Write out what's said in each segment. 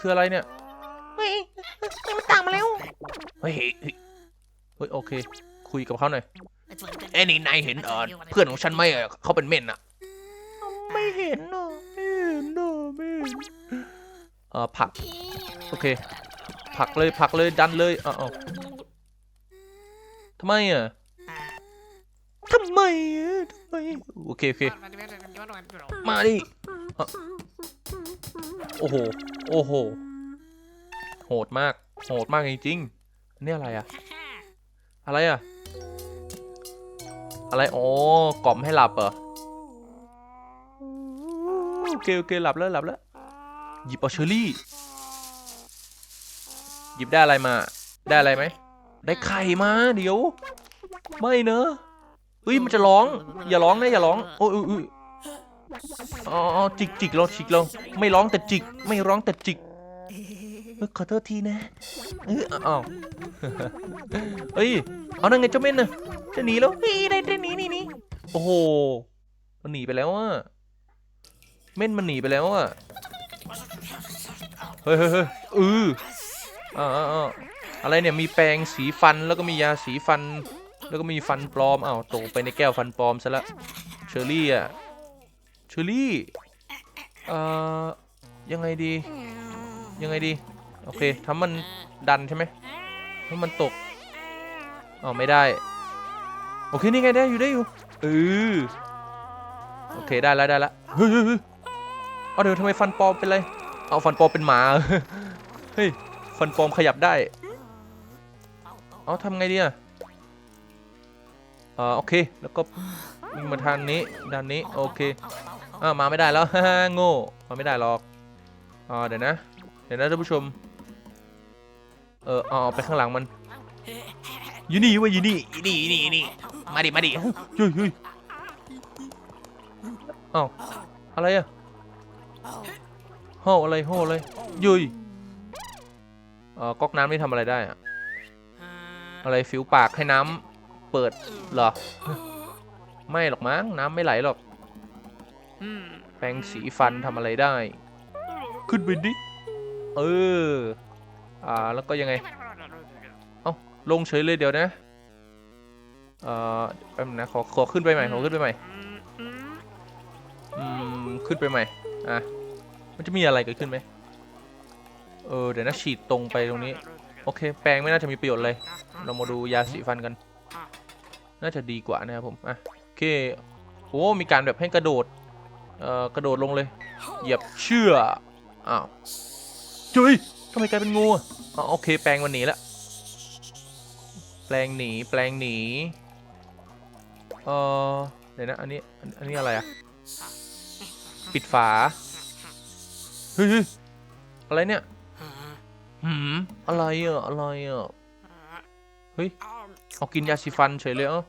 คืออะไรเนี่ย เฮ้ยมันต่างมาแล้ว เฮ้ย เฮ้ยเฮ้โอเค คุยกับเขาหน่อย เอ้นี่นายเห็นเออเพื่อนของฉันไหมอะเขาเป็นเม่นอะไม่เห็นเนอะไม่เห็นเนอะไม่เห็นเออผัก โอเค ผักเลยผักเลยดันเลยเอาเอทำไมอะทำไมอะทำไม โอเคโอเค มาดิ โอ้โห โอ้โห โหดมาก โหดมากจริงๆอันนี่อะไรอะอะไรอะอะไร อ๋อ กล่อมให้หลับเหรอโอเคโอเคหลับแล้วหลับแล้ว หยิบเอาเชอรี่ หยิบได้อะไรมา ได้อะไรไหม ได้ไข่มา เดี๋ยว ไม่เนอะเฮ้ย มันจะร้อง อย่าร้องนะอย่าร้อง โอ้ย อ๋อจิกจิกลองจิกลองไม่ร้องแต่จิก ไม่ร้องแต่จิกขอโทษทีนะเอออ้าวเฮ้ย เอานั่นไงเจ้าเม่นน่ะจะหนีแล้วเฮ้ยได้ได้หนี้นี่นี่โอ้โห มันหนีไปแล้วอะ เม่นมันหนีไปแล้วอะ เฮ้ยเฮ้ยเฮ้ยอืออ่าอ่าอ่าอะไรเนี่ย มีแปรงสีฟันแล้วก็มียาสีฟัน แล้วก็มีฟันปลอมอ้าวตกไปในแก้วฟันปลอมซะละ เชอรี่อะ เชอรี่ เอ่อ ยังไงดี ยังไงดี โอเคทำมันดันใช่ไหมถ้ามันตกอ๋อไม่ได้ โอเค นี่ไงได้อยู่ได้อยู่เออโอเคได้แล้วได้แล้วเฮ้ยเฮ้ยเอาเดี๋ยวทำไมฟันปลอมเป็นไร เอาฟันปลอมเป็นหมา เฮ้ย ฟันปลอมขยับได้ เอาทำไงดีอะอ่าโอเค แล้วก็วิ่งมาทางนี้ ด้านนี้ โอเค อ่ามาไม่ได้แล้วฮ่าโง่มาไม่ได้หรอกอ่าเดี๋ยวนะ เดี๋ยวนะท่านผู้ชม เอออาเอไปข้างหลังมันอยู่นี่เว้ยอยู่นี่นี่นี่ยูนี่มาดิมาดิเฮ้ยเฮ้ยเอ้าอะไรอะห่ออะไรห่ออะไรยุยเอ่อก๊อกน้ำนี่ทำอะไรได้อะอะไรฟิวปากให้น้ำเปิดเหรอ ไม่หรอกมั้งน้ำไม่ไหลหรอก แปรงสีฟันทำอะไรได้ ขึ้นไปดิ เออ อ่า แล้วก็ยังไง เอ้า ลงเฉยเลยเดี๋ยวนะ เอ่อแป๊บนึงนะ ขอ ขอขึ้นไปใหม่ ขอขึ้นไปใหม่ อืม ขึ้นไปใหม่ อะ มันจะมีอะไรเกิดขึ้นไหม เออ เดี๋ยวนะฉีดตรงไปตรงนี้ โอเค แปรงไม่น่าจะมีประโยชน์เลย เรามาดูยาสีฟันกัน น่าจะดีกว่านะครับผม อะ โอเคโอ้มีการแบบให้กระโดด เอ่อกระโดดลงเลย เหยียบเชื่ออ้าวจุยทำไมกลายเป็นงูอะอ๋อโอเค แปลงมันหนีแล้วแปลงหนีแปลงหนีเออเดี๋ยวนะอันนี้อันอันนี้อะไรอะปิดฝาเฮ้ยเฮ้ยอะไรเนี่ยหืมอะไรอะอะไรอะเฮ้ยเอากินยาสีฟันเฉยเลยเอ้า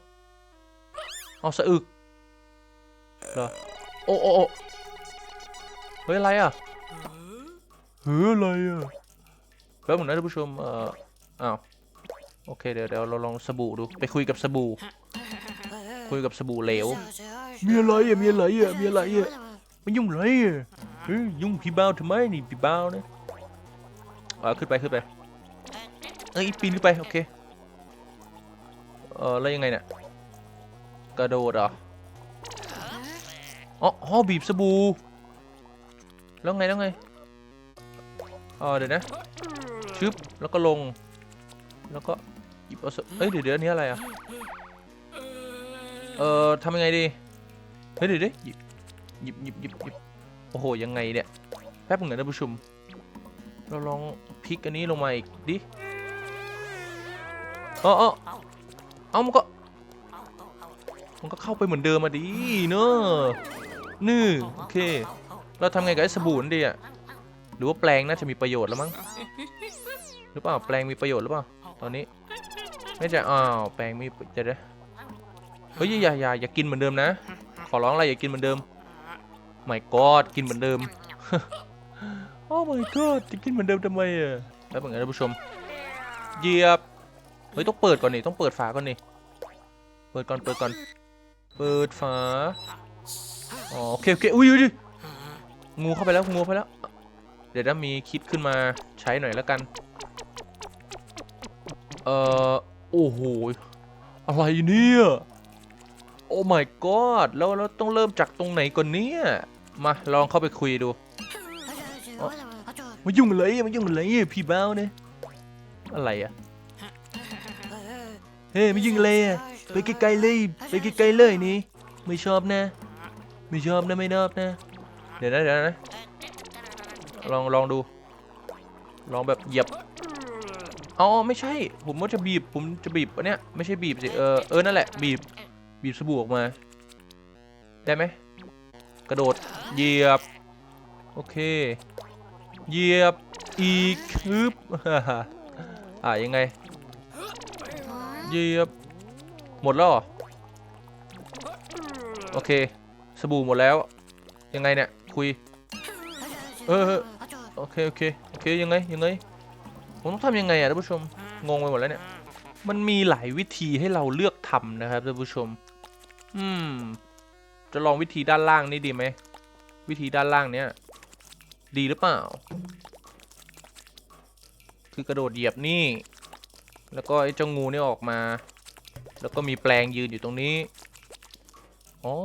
เอาสะอึกเหรอ โอ้โอ้โอ้เฮ้ยอะไรอะเฮ้ยอะไรอะแป๊บนึงนะท่านผู้ชมเอ่ออ้าวโอเคเดี๋ยวเดี๋ยวเราลองสบู่ดูไปคุยกับสบู่ คุยกับสบู่เหลวมีอะไรอะมีอะไรอะมีอะไรอะไม่ยุ่งอะไรอะเฮ้ยยุ่งพี่บ้าวทำไมนี่พี่บ้าวนะเออขึ้นไปขึ้นไปเอ้ยปีนขึ้นไปโอเคเออแล้วยังไงเนี่ยกระโดดเหรอ อ๋ออ๋อบีบสบู่แล้วไงแล้วไงเออเดี๋ยวนะชึบแล้วก็ลง แล้วก็หยิบเอาเอ้ยเดี๋ยวเดี๋ยวนี้อะไรอะเอ่อทำยังไงดีเฮ้ยเดี๋ยวดี๋ยวหยิบหยิบหยิบหยิบหยิบโอ้โหยังไงเนี่ยแป๊บหนึงนะท่านผู้ชมเราลองพลิกอันนี้ลงมาอีกดิเอ๋ออเอามันก็มันก็เข้าไปเหมือนเดิมมาดีเนอะ นี่โอเค เราทำไงกับไอ้สบู่นั่นดีอะหรือว่าแปลงน่าจะมีประโยชน์แล้วมั้งหรือเปล่าแปลงมีประโยชน์หรือเปล่าตอนนี้ ไม่ใช่อ้าวแปลงมีเดี๋ยวเดี๋ยวเฮ้ยอย่าอย่าอย่ากินเหมือนเดิมนะ ขอร้องอะไรอย่ากินเหมือนเดิมไม่กอดกินเหมือนเดิมโอ้ my god จะกินเหมือนเดิมทำไมอะแล้วเป็นไงท่านผู้ชมเหยียบเฮ้ยต้องเปิดก่อนนี่ต้องเปิดฝาก่อนนี่เปิดก่อนเปิดก่อน เปิดฝา อ๋อโอเคโอเคอุ้ยอุ้ยงูเข้าไปแล้วงูเข้าไปแล้วเดี๋ยวดี๋ยวถ้ามีคิดขึ้นมาใช้หน่อยแล้วกัน เอ่อโอ้โหอะไรเนี่ยโอ้ my god แล้วเราต้องเริ่มจากตรงไหนก่อนเนี่ยมาลองเข้าไปคุยดูมายุ่งอะไรมายุ่งอะไรพี่บ้าเนี่ยอะไรอะเฮ้ยไม่ยุ่งอะไรอะไปไกลๆเลยไปไกลๆเลยนี่ไม่ชอบนะ ไม่ชอบนะไม่ชอบนะเดี๋ยวนะเดี๋ยวนะลองลองดู ลองแบบเหยียบอ๋อไม่ใช่ ผมว่าจะบีบผมจะบีบอันเนี้ยไม่ใช่บีบสิเออเออนั่นแหละบีบบีบสบู่ออกมา ได้ไหมกระโดดเหยียบ โอเค เหยียบอีกฮึบอ่ายังไงเหยียบหมดแล้วเหรอโอเค สบู่หมดแล้ว ยังไงเนี่ย คุย เออโอเคโอเคโอเคยังไงยังไง ผมต้องทำยังไงอะท่านผู้ชม งงไปหมดแล้วเนี่ย มันมีหลายวิธีให้เราเลือกทำนะครับท่านผู้ชม อืม จะลองวิธีด้านล่างนี่ดีไหม วิธีด้านล่างเนี้ยดีหรือเปล่า คือกระโดดเหยียบนี่ แล้วก็ไอ้เจ้างูนี่ออกมา แล้วก็มีแปลงยืนอยู่ตรงนี้ อ๋อ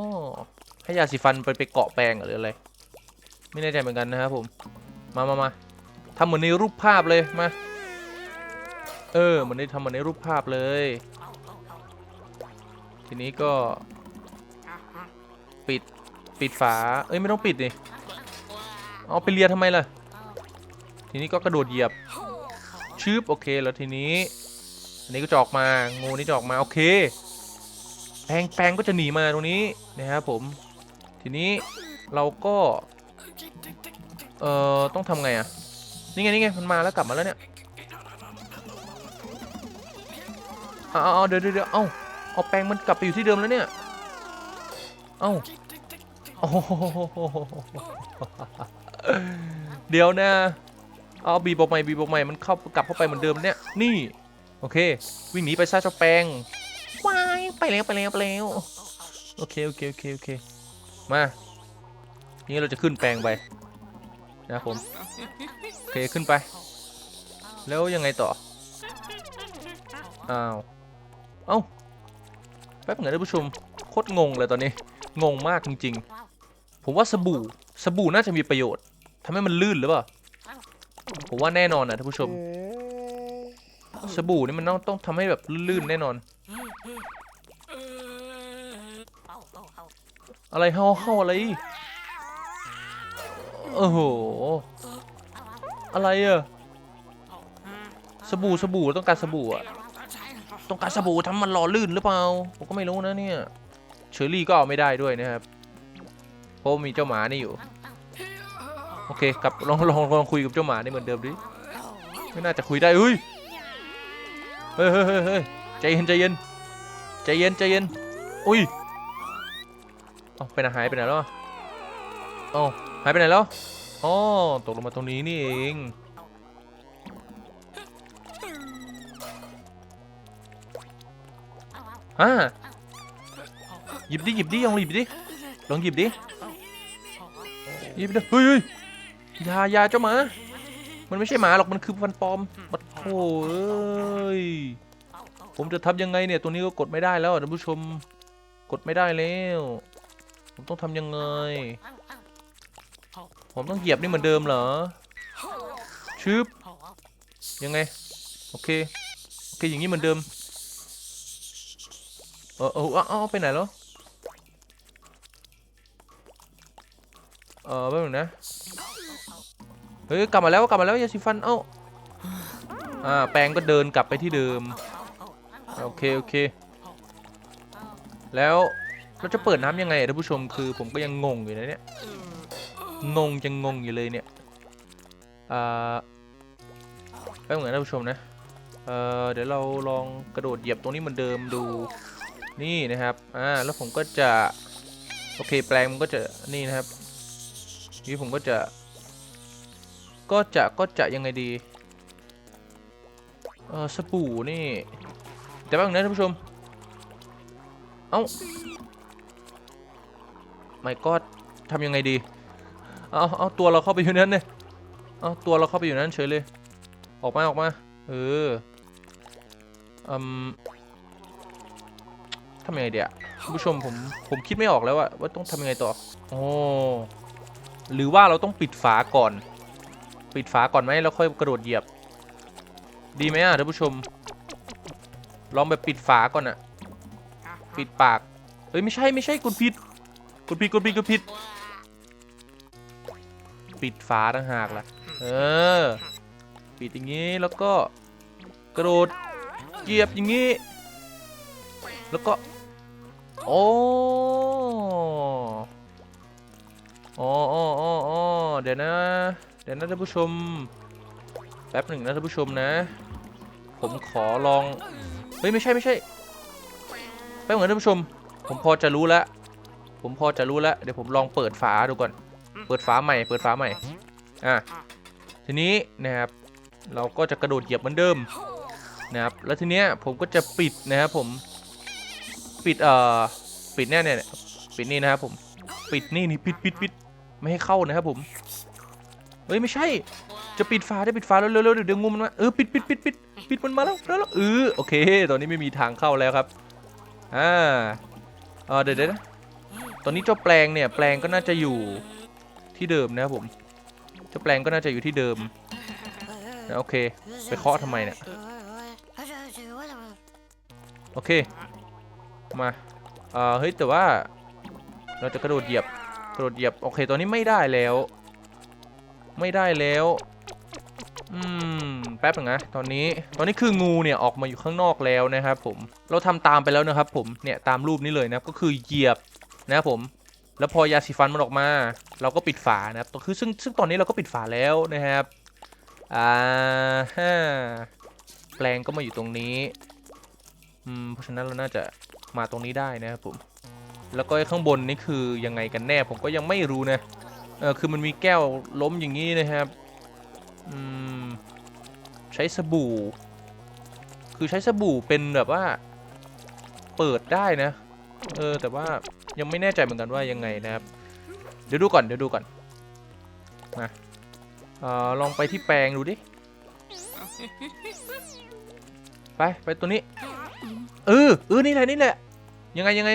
ให้ยาสีฟันไปไปเกาะแปลงหรอหรืออะไร ไม่แน่ใจเหมือนกันนะครับผม มามามาทำเหมือนในรูปภาพเลย มา เออเหมือนได้ทำเหมือนในรูปภาพเลย ทีนี้ก็ ปิด ปิดฝา เอ้ย ไม่ต้องปิดดิเอาไปเลียทำไมล่ะ ทีนี้ก็กระโดดเหยียบชืบโอเคแล้วทีนี้ อันนี้ก็จะออกมางูนี่จะออกมา โอเค แปลงแปลงก็จะหนีมาตรงนี้นะครับผม ทีนี้เราก็ เอ่อ ต้องทำไงอะนี่ไงนี่ไงมันมาแล้วกลับมาแล้วเนี่ยเอาเอาเดี๋ยวเดี๋ยวเดี๋ยวเอาเอาแปลงมันกลับไปอยู่ที่เดิมแล้วเนี่ย เอาโอ้โหเดี๋ยวนะเอาบีบอกใหม่บีบออกใหม่มันเข้ากลับเข้าไปเหมือนเดิมเนี่ย นี่ โอเค วิ่งหนีไปซะเจ้าแปลงวายไปแล้วไปแล้วไปแล้ว โอเคโอเคโอเคโอเค มา นี่เราจะขึ้นแปลงไปนะครับผมโอเคขึ้นไป แล้วยังไงต่อ อ้าว เอ้า แป๊บหนึงนะท่านผู้ชม โคตรงงเลยตอนนี้ งงมากจริง ๆ ผมว่าสบู่ สบู่น่าจะมีประโยชน์ทำให้มันลื่นหรือเปล่า ผมว่าแน่นอนนะท่านผู้ชม สบู่นี่มันต้องต้องทำให้แบบลื่นๆแน่นอน อะไรเฮาเฮาอะไร โอ้โห อะไรอะสบู่สบู่ต้องการสบู่อะต้องการสบู่ทำมันหล่อลื่นหรือเปล่า ผมก็ไม่รู้นะเนี่ยเชอรี่ก็เอาไม่ได้ด้วยนะครับ เพราะมีเจ้าหมานี่อยู่ โอเคกลับลองลองลองคุยกับเจ้าหมานี่เหมือนเดิมดิ ไม่น่าจะคุยได้เฮ้ย เฮ้ยเฮ้ยเฮ้ยเฮ้ยใจเย็นใจเย็น ใจเย็นใจเย็น อุ้ย เอาไปไหนหายไปไหนแล้วอะเอ้าหายไปไหนแล้วอ๋อตกลงมาตรงนี้นี่เองอ่าหยิบดิหยิบดิลองหยิบดิลองหยิบดิหยิบดิเฮ้ยยายาเจ้าหมา มันไม่ใช่หมาหรอกมันคือฟันปลอมปัดโถ่เอ้ยผมจะทำยังไงเนี่ยตัวนี้ก็กดไม่ได้แล้วอะท่านผู้ชมกดไม่ได้แล้ว ผมต้องทำยังไง ผมต้องเหยียบนี่เหมือนเดิมเหรอชึบยังไง โอเค โอเค อย่างนี้เหมือนเดิม เออเออเอาเอาไปไหนแล้ว เออแป๊บนึงนะ เฮ้ย กลับมาแล้ว กลับมาแล้วยาสีฟัน เอ้า อ่า แปรงก็เดินกลับไปที่เดิม โอเค โอเค แล้ว เราจะเปิดน้ำยังไงท่านผู้ชมคือผมก็ยังงงอยู่นะเนี่ยงงจะงงงอยู่เลยเนี่ยอ่าแป๊บนึงนท่านผู้ชมนะเออเดี๋ยวเราลองกระโดดเหยียบตรงนี้เหมือนเดิมดูนี่นะครับอ่าแล้วผมก็จะโอเคแปลงมันก็จะนี่นะครับนี่ผมก็จะ ก็จะก็จะยังไงดีเออสบู่นี่แต่แป๊บนึงนะท่านผู้ชมเอ้า ไม่ก็ทำยังไงดี เอาเอาตัวเราเข้าไปอยู่นั้นเนี่ยเอาตัวเราเข้าไปอยู่นั่นเฉยเลย ออกมาออกมา เอออืมทำยังไงเดี๋ยวผู้ชมผมผมคิดไม่ออกแล้วว่าว่าต้องทำยังไงต่อ โอ้ หรือว่าเราต้องปิดฝาก่อน ปิดฝาก่อนไหมแล้วค่อยกระโดดเหยียบ ดีไหมอะท่านผู้ชม ลองแบบปิดฝาก่อนอะปิดปาก เฮ้ยไม่ใช่ไม่ใช่กดผิด กดผิดกดผิดกดผิด ปิดฝาต่างหากล่ะ เออ ปิดอย่างนี้แล้วก็กระโดดเหยียบอย่างนี้ แล้วก็ โอ้โอ้โอ้โอ้โอ้เดี๋ยวนะ เดี๋ยวนะท่านผู้ชม แป๊บหนึ่งนะท่านผู้ชมนะ ผมขอลอง เฮ้ย ไม่ใช่ไม่ใช่แป๊บหนึ่งท่านผู้ชม ผมพอจะรู้แล้ว ผมพอจะรู้แล้วเดี๋ยวผมลองเปิดฝาดูก่อน เปิดฝาใหม่ เปิดฝาใหม่ อะ ทีนี้นะครับ เราก็จะกระโดดเหยียบเหมือนเดิมนะครับ แล้วทีเนี้ยผมก็จะปิดนะครับผม ปิดเอ่อ ปิดเนี่ยเนี่ยเนี่ยปิดนี่นะครับผม ปิดนี่นี่ปิดปิดปิดไม่ให้เข้านะครับผม เฮ้ยไม่ใช่ จะปิดฝาได้ปิดฝาแล้วเร็วๆเดี๋ยวเดี๋ยวงูมันมา เออปิดปิดปิดปิดปิดมันมาแล้วแล้วแล้วเออโอเค ตอนนี้ไม่มีทางเข้าแล้วครับ อ่าเออเดี๋ยวเดี๋ยวนะ ตอนนี้เจ้าแปลงเนี่ยแปลงก็น่าจะอยู่ที่เดิมนะครับผมเจ้าแปลงก็น่าจะอยู่ที่เดิมนะโอเค ไปเคาะทำไมเนี่ยโอเค มาเอ่อเฮ้ยแต่ว่า เราจะกระโดดเหยียบกระโดดเหยียบโอเคตอนนี้ไม่ได้แล้ว ไม่ได้แล้วอืมแป๊บหนึงนะตอนนี้ตอนนี้คืองูเนี่ยออกมาอยู่ข้างนอกแล้วนะครับผมเราทำตามไปแล้วนะครับผมเนี่ยตามรูปนี้เลยนะก็คือเหยียบ นะครับผมแล้วพอยาสีฟันมันออกมา เราก็ปิดฝานะครับคือซึ่งซึ่งตอนนี้เราก็ปิดฝาแล้วนะครับอ่าฮะแปลงก็มาอยู่ตรงนี้อืมเพราะฉะนั้นเราน่าจะมาตรงนี้ได้นะครับผมแล้วก็ข้างบนนี่คือยังไงกันแน่ผมก็ยังไม่รู้นะเออคือมันมีแก้วล้มอย่างนี้นะครับอืมใช้สบู่ คือใช้สบู่เป็นแบบว่า เปิดได้นะ เออแต่ว่า ยังไม่แน่ใจเหมือนกันว่ายังไงนะครับ เดี๋ยวดูก่อนเดี๋ยวดูก่อนมาเอ่อลองไปที่แปลงดูดิ ไปไปตัวนี้ เออเออนี่แหละนี่แหละ ยังไงยังไง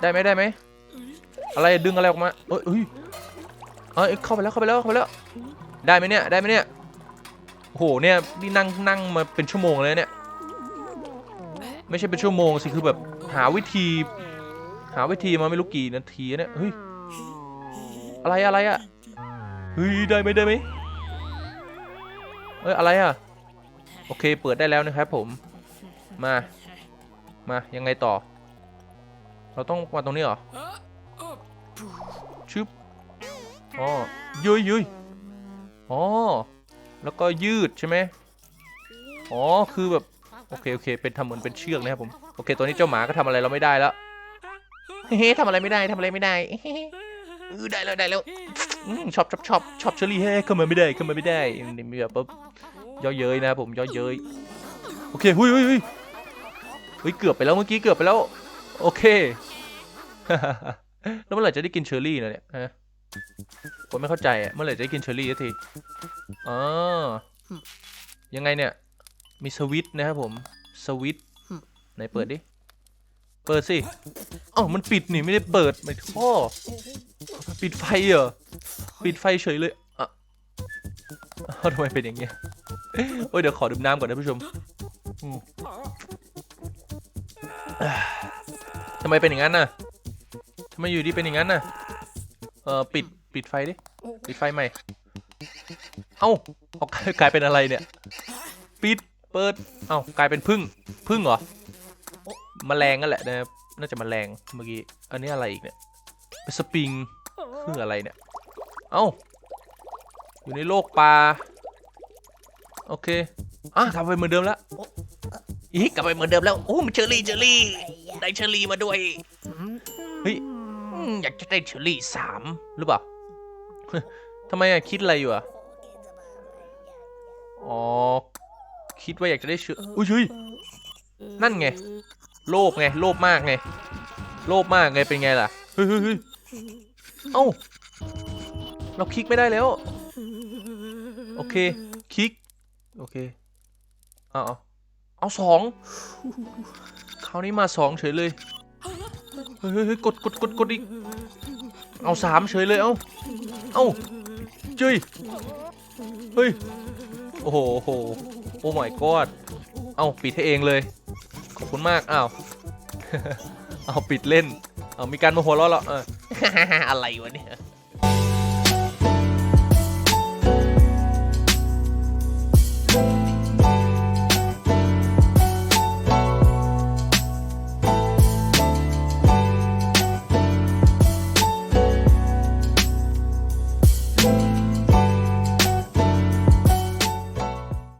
ได้ไหมได้ไหม อะไรดึงอะไรออกมา เอ้ยเอ้ยเอ้ยเข้าไปแล้วเข้าไปแล้วเข้าไปแล้ว ได้ไหมเนี่ยได้ไหมเนี่ยโอ้โหเนี่ยนี่นั่งนั่งมาเป็นชั่วโมงเลยเนี่ย ไม่ใช่เป็นชั่วโมงสิคือแบบหาวิธี หาวิธีมาไม่รู้กี่นาทีเนี่ยเฮ้ยอะไรอะไรอะเฮ้ยได้ไหมได้ไหมเอ้ยอะไรอะโอเคเปิดได้แล้วนะครับผมมามายังไงต่อ เราต้องมาตรงนี้เหรอชึบอ๋อยุยยุยอ๋อแล้วก็ยืดใช่ไหมอ๋อคือแบบโอเคโอเคเป็นทำเหมือนเป็นเชือกนะครับผมโอเคตัวนี้เจ้าหมาก็ทำอะไรเราไม่ได้แล้ว เฮ้ทำอะไรไม่ได้ทำอะไรไม่ได้ได้แล้วได้แล้วชอบชอบชอบชอบเชอรี่เฮ้เข้ามาไม่ได้เข้ามาไม่ได้นี่มีแบบปุ๊บย่อเย้ยนะครับผมย่อเย้ยโอเคหุยหุยหุยเฮ้ยเกือบไปแล้วเมื่อกี้เกือบไปแล้ว โอเคแล้วเมื่อไหร่จะได้กินเชอร์รี่นะเนี่ยฮะผมไม่เข้าใจอะเมื่อไหร่จะได้กินเชอร์รี่สักทีอ๋อยังไงเนี่ย มีสวิตนะครับผมสวิตไหนเปิดดิ เปิดสิเอ้ามันปิดนี่ไม่ได้เปิดไม่ท่อปิดไฟเหรอ ปิดไฟเฉยเลยอะเอ้าทำไมเป็นอย่างเงี้ยโอ้ยเดี๋ยวขอดื่มน้ำก่อนนะผู้ชมทำไมเป็นอย่างนั้นน่ะทำไมอยู่ดีเป็นอย่างนั้นน่ะ เออปิดปิดไฟดิ ปิดไฟใหม่ เอ้าเอากกลายเป็นอะไรเนี่ย ปิด เปิด เอ้ากลายเป็นพึ่ง พึ่งเหรอ มแมลงนั่นแหละนะครับน่าจะมแมลงเมื่อกี้อันนี้อะไรอีกเนี่ยเป็นสปริงคืออะไรเนี่ยเอ้าอยู่ในโลกปลาโอเคอะทำไปเหมือนเดิมแล้วอีกกลับไปเหมือนเดิมแล้วโอ้มันเชอรี่เชอรี่ได้เชอรี่มาด้วยเฮ้ยอยากจะได้เชอรี่สามหรือเปล่าทำไมอะคิดอะไรอยู่อะอ๋อคิดว่าอยากจะได้เชื่ออุ้ยเฮ้ยนั่นไง โลภไงโลภมากไงโลภมากไงเป็นไงล่ะเฮ้ยเฮ้ยเฮ้ยเอ้าเราคลิกไม่ได้แล้ว โอเคคลิกโอเคเอาเอาเอาสองคราวนี้มาสองเฉยเลยเฮ้ยเฮ้ยกดกดกดกดอีกเอาสามเฉยเลยเอาเอาจุยเฮ้ยโอ้โหโอ้โหโอ้ my god เอาปิดให้เองเลย อบคุณมากอ้าวเอาปิดเล่น เอามีการมาหัวเราะแล้วเอออะไรวะเนี่ย